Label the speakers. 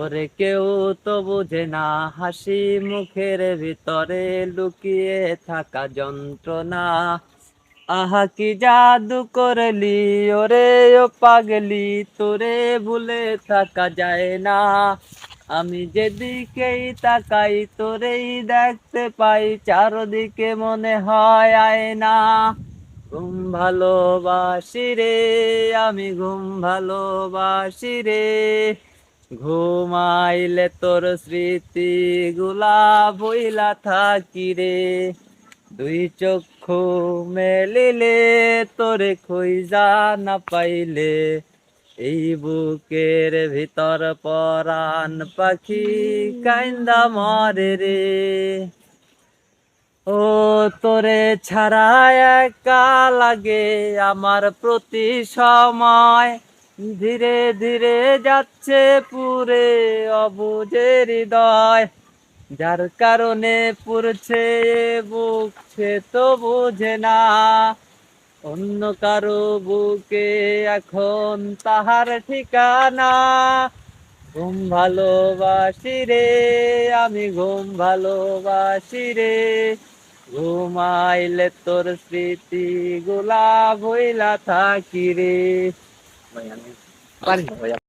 Speaker 1: ওরে কেউ তো বুঝে না, হাসি মুখের ভিতরে লুকিয়ে থাকা যন্ত্রণা। আহা, কি জাদু করলি, ওরে ও পাগলি, তোরে ভুলে থাকা যায় না। আমি যেদিকেই তাকাই, তোরেই দেখতে পাই, চারদিকে মনে হয় আয় না ঘুম ভালোবাসি রে, আমি ঘুম ভালোবাসি রে। ঘুমাইলে তোর স্মৃতি গুলা বইলা থাকি রে। দুই চক্ষু মেলিলে তোরে খুঁজা না পাইলে। এই বুকের ভিতর পরাণ পাখি কাইন্দা মরে রে। ও তোরে ছাড়া একা লাগে আমার প্রতি সময়। ধীরে ধীরে যাচ্ছে পুরে অবুঝে হৃদয়। যার কারণে পুরছে বুক, সে তো বুঝে না। অন্য কারও বুকে এখন তাহার ঠিকানা। ঘুম ভালোবাসি রে, আমি ঘুম ভালোবাসি রে। ঘুমাইলে তোর স্মৃতি গুলা ভইলা থাকি রে। ভাই আমি পারি না ভাই